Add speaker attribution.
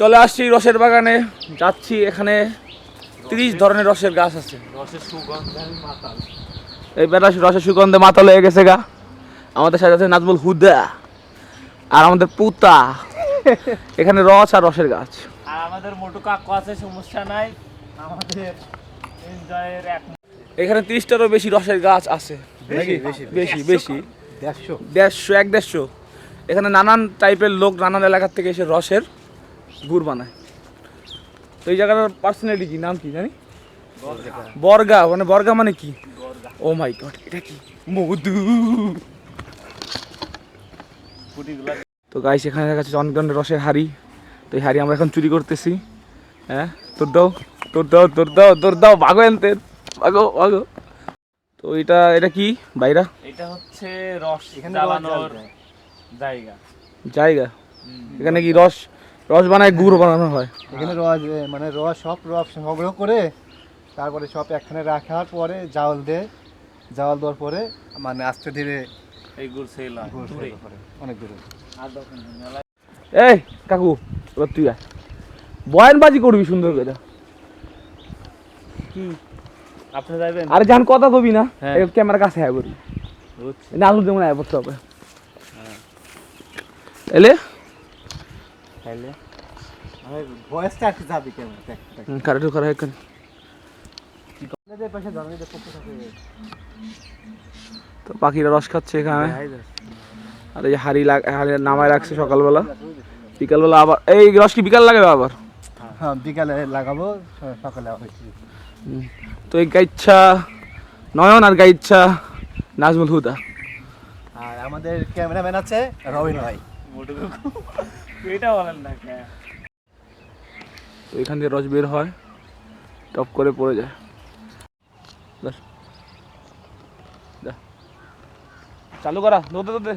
Speaker 1: চলে আসছি রসের বাগানে যাচ্ছি এখানে তিরিশ ধরনের রসের গাছ আছে।
Speaker 2: রসের সুগন্ধে
Speaker 1: এই বেটা রসের সুগন্ধে মাথা লেগে গেছে গা। আমাদের সাথে আছে নাজমুল হুদা আর আমাদের পুতা। এখানে রস আর রসের গাছ।
Speaker 2: আর আমাদের মোটু কাকু আছে সমস্যা নাই। আমাদের এনজয়ের এক
Speaker 1: এখানে তিরিশটারও বেশি রসের গাছ আছে। নাকি? বেশি বেশি
Speaker 3: দেড়শো।
Speaker 1: দেড়শো এক দেড়শো। এখানে নানান টাইপের লোক নানান এলাকার থেকে এসে রসের গুড় বানায়। তো এই জায়গাটার পার্সোনালিটি কি নাম কি জানি? বর্গা মানে বর্গা মানে কি? ও মাই গড এটা কি? মধু। তো গাইস এখানে দেখা যাচ্ছে অনেক ধরনের রসের হাড়ি। তো এই হাড়ি আমরা এখন চুরি করতেছি। হ্যাঁ তোর দাও তোর দাও তোর দাও তোর দাও ভাগো এনতে ভাগো ভাগো। তো এটা এটা কি বাইরা?
Speaker 2: এটা হচ্ছে রস
Speaker 3: এখানে
Speaker 2: জ্বালানোর জায়গা।
Speaker 1: জায়গা? এখানে কি রস? রস বানায় গুড় বানানো হয়।
Speaker 3: এখানে রস মানে রস সব রস সংগ্রহ করে তারপরে সব একখানে রাখার পরে জাল দেয় জাল দেওয়ার পরে মানে আস্তে ধীরে
Speaker 2: এই গুড় সেল হয়
Speaker 3: করে, অনেক দূরে।
Speaker 1: এই কাকু এবার তুই আয়। বয়ানবাজি করবি সুন্দর করে।
Speaker 2: আপনি যাবেন
Speaker 1: আরে জান কথা কবি না।
Speaker 2: হ্যাঁ।
Speaker 1: ক্যামেরা কাছে হ্যাঁ করবি
Speaker 2: বুঝছি।
Speaker 1: নাজমুল যেমন আয় পড়তে হবে। এলে?
Speaker 2: তাইলে?
Speaker 3: ভয়েসটা একটু যাবি কেমন দেখ দেখ।
Speaker 1: করা তো পাখিরা রস খাচ্ছে এখানে। আর এই হাড়ি নামায় রাখছে সকালবেলা। বিকালবেলা আবার এই রস কি বিকাল লাগে আবার?
Speaker 3: হ্যাঁ বিকালে লাগাবো সকালে।
Speaker 1: তো এই গাইচ্ছা নয়ন আর গাইচ্ছা নাজমুল হুদা।
Speaker 3: আর আমাদের ক্যামেরাম্যান আছে রবিন ভাই।
Speaker 1: তো এখান থেকে রস বের হয় টপ করে পড়ে যায়। চালু করা দৌড়তে দৌড়তে